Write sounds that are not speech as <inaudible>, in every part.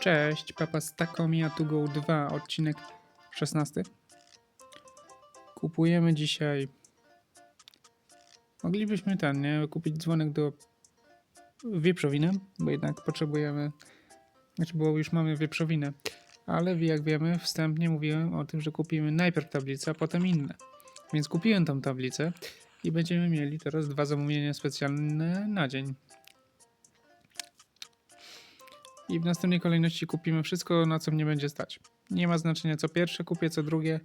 Cześć, Papa z Takomi to Go 2, odcinek 16. Kupujemy dzisiaj. Moglibyśmy ten, nie? Kupić dzwonek do wieprzowiny, bo jednak potrzebujemy. Znaczy, bo już mamy wieprzowinę. Ale jak wiemy, wstępnie mówiłem o tym, że kupimy najpierw tablicę, a potem inne. Więc kupiłem tą tablicę i będziemy mieli teraz dwa zamówienia specjalne na dzień. I w następnej kolejności kupimy wszystko, na co mnie będzie stać. Nie ma znaczenia co pierwsze kupię, co drugie.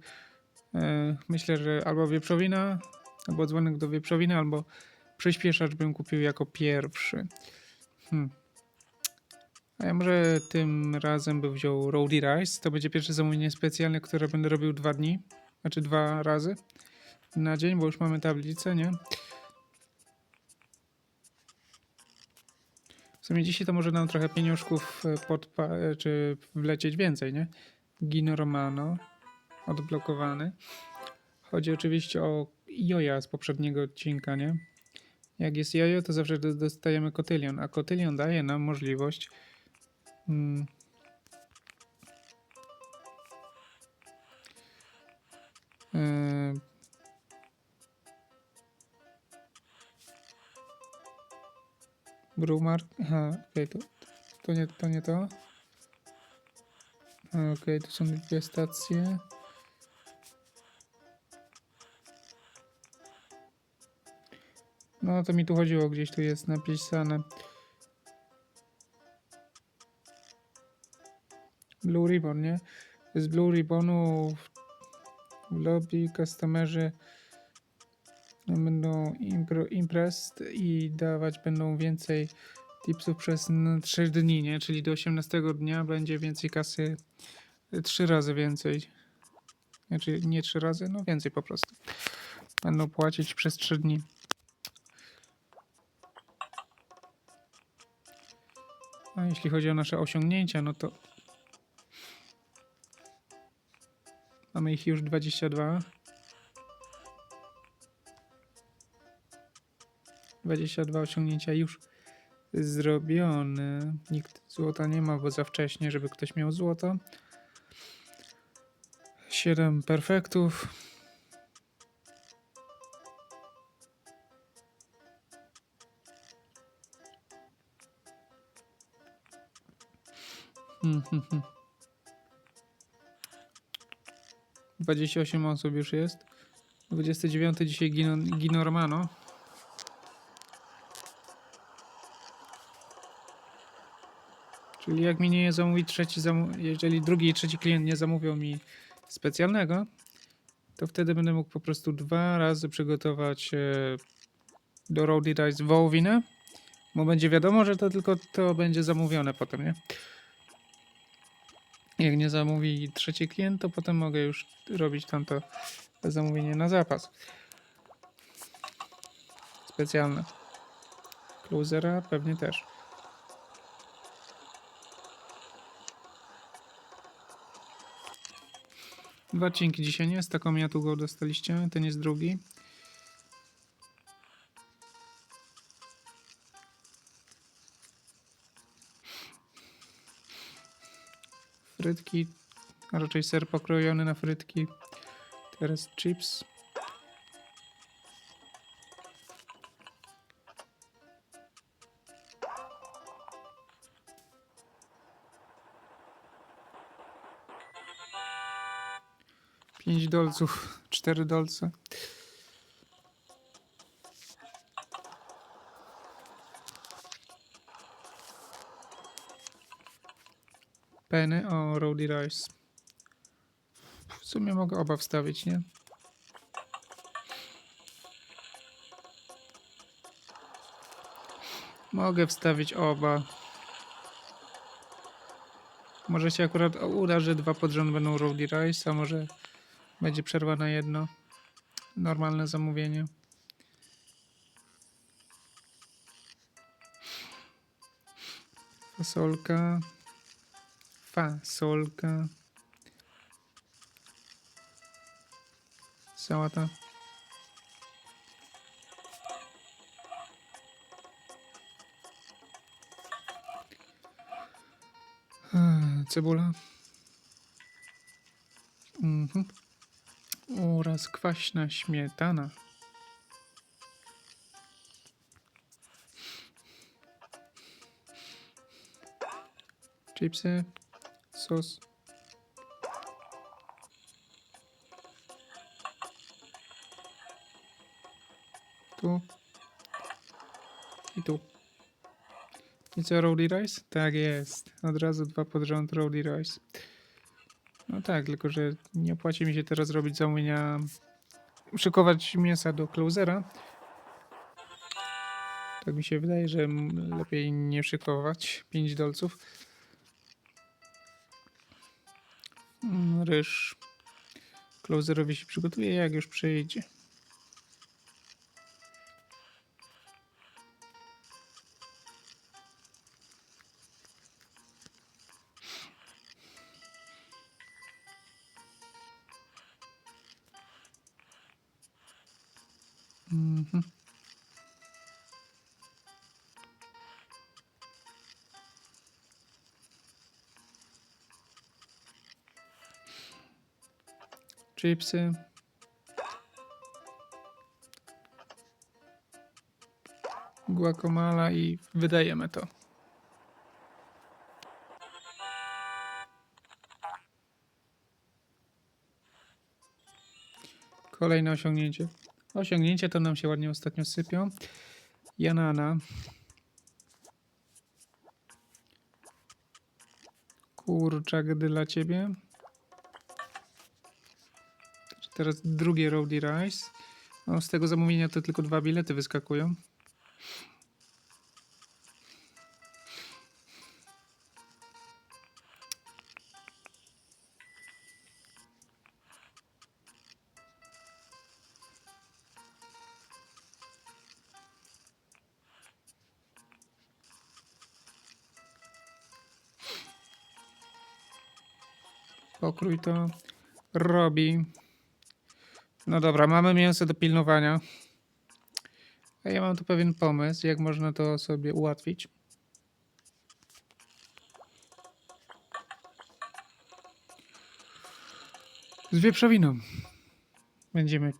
E, Myślę, że albo wieprzowina, albo dzwonek do wieprzowiny, albo przyspieszacz bym kupił jako pierwszy. Hmm. A ja może tym razem bym wziął Roadie Rice. To będzie pierwsze zamówienie specjalne, które będę robił dwa dni. Znaczy dwa razy na dzień, bo już mamy tablicę, nie? W sumie dzisiaj to może nam trochę pieniążków e, podpa- e, czy wlecieć więcej, nie? Gino Romano odblokowany. Chodzi oczywiście o joja z poprzedniego odcinka, nie? Jak jest jojo, to zawsze do- dostajemy kotylion, a kotylion daje nam możliwość mm, e, Brumar. Aha, okej, to, to, nie, to nie to. Okej, tu są dwie stacje. No to mi tu chodziło, gdzieś tu jest napisane. Blue Ribbon, nie? Z Blue Ribbonu w lobby customerzy będą impro, impressed i dawać będą więcej tipsów przez 3 dni, nie? Czyli do 18 dnia będzie więcej kasy, 3 razy więcej. Znaczy nie 3 razy, no więcej po prostu. Będą płacić przez 3 dni. A jeśli chodzi o nasze osiągnięcia, no to mamy ich już 22. 22 osiągnięcia już zrobione. Nikt złota nie ma, bo za wcześnie, żeby ktoś miał złoto. 7 perfektów. Hmm, hmm, hmm. 28 osób już jest. 29 dzisiaj Gino, Gino Czyli jak mi nie zamówi trzeci, jeżeli drugi i trzeci klient nie zamówią mi specjalnego, to wtedy będę mógł po prostu dwa razy przygotować e, do Roadie Dice wołowinę, bo będzie wiadomo, że to tylko to będzie zamówione potem, nie? Jak nie zamówi trzeci klient, to potem mogę już robić tamto zamówienie na zapas. Specjalne. Closera pewnie też. Dwa odcinki dzisiaj nie, z taką go dostaliście, ten jest drugi. Frytki, a raczej ser pokrojony na frytki. Teraz chips. Pięć dolców, cztery dolce. Penny o Roadie Rice. W sumie mogę oba wstawić, nie? Mogę wstawić oba. Może się akurat uda, że dwa pod rząd będą Roadie Rice, a może będzie przerwa na jedno. Normalne zamówienie. Fasolka. Fasolka. Sałata. Hmm. cebula. Mhm. Oraz kwaśna śmietana. Chipsy, sos. Tu. I tu. I co, Rowdy Rice? Tak jest. Od razu dwa pod rząd Rowdy Rice. No tak, tylko że nie opłaci mi się teraz robić zamówienia, szykować mięsa do closera. Tak mi się wydaje, że lepiej nie szykować 5 dolców. Mm, Ryż closerowi się przygotuje, jak już przyjdzie. Mhm. Chipsy. Guacamole i wydajemy to. Kolejne osiągnięcie. Osiągnięcia to nam się ładnie ostatnio sypią. Janana. Kurczak dla ciebie. Teraz drugie Rowdy Rice. No, z tego zamówienia to tylko dwa bilety wyskakują. Pokrój to robi. No dobra, mamy mięso do pilnowania. A ja mam tu pewien pomysł, jak można to sobie ułatwić. Z wieprzowiną. Będziemy.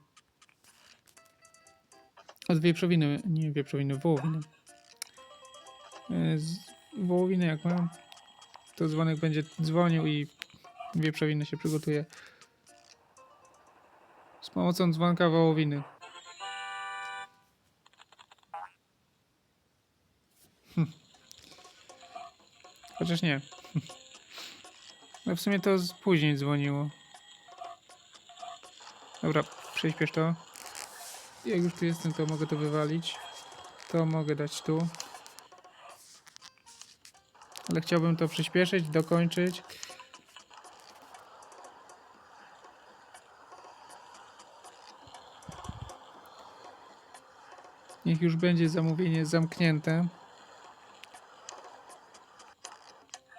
Od wieprzowiny, nie wieprzowiny, wołowiny. E, Z wołowiny jak mam, to dzwonek będzie dzwonił i wieprzowina się przygotuje. Z pomocą dzwonka wołowiny. Hm. Chociaż nie. No w sumie to później dzwoniło. Dobra, przyspiesz to. Jak już tu jestem, to mogę to wywalić. To mogę dać tu. Ale chciałbym to przyspieszyć, dokończyć. Niech już będzie zamówienie zamknięte.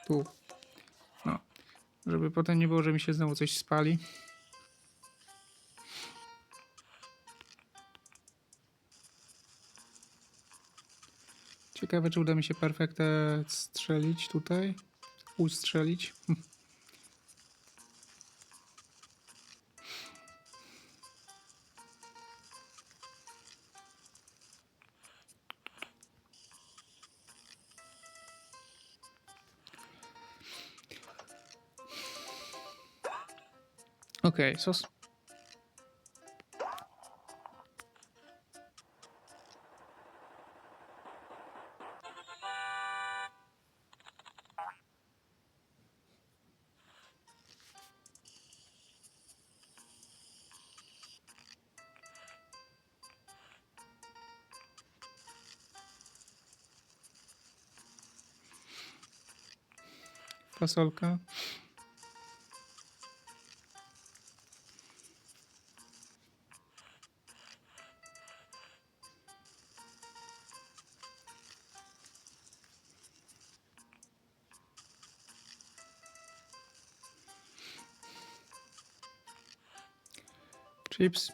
Tu. No. Żeby potem nie było, że mi się znowu coś spali. Ciekawe, czy uda mi się perfektę strzelić tutaj. Ustrzelić. <laughs> Okej, sos. Fasolka. Chips.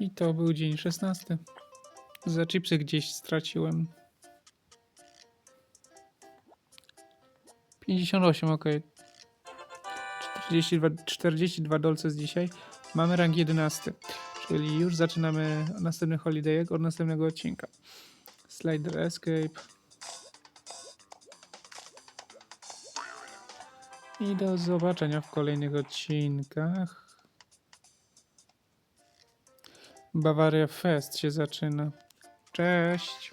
I to był dzień szesnasty. Za chipsy gdzieś straciłem 58, ok. 42, 42 dolce z dzisiaj. Mamy rank 11, czyli już zaczynamy następny holiday od następnego odcinka. Slider Escape. I do zobaczenia w kolejnych odcinkach. Bavaria Fest się zaczyna. Cześć!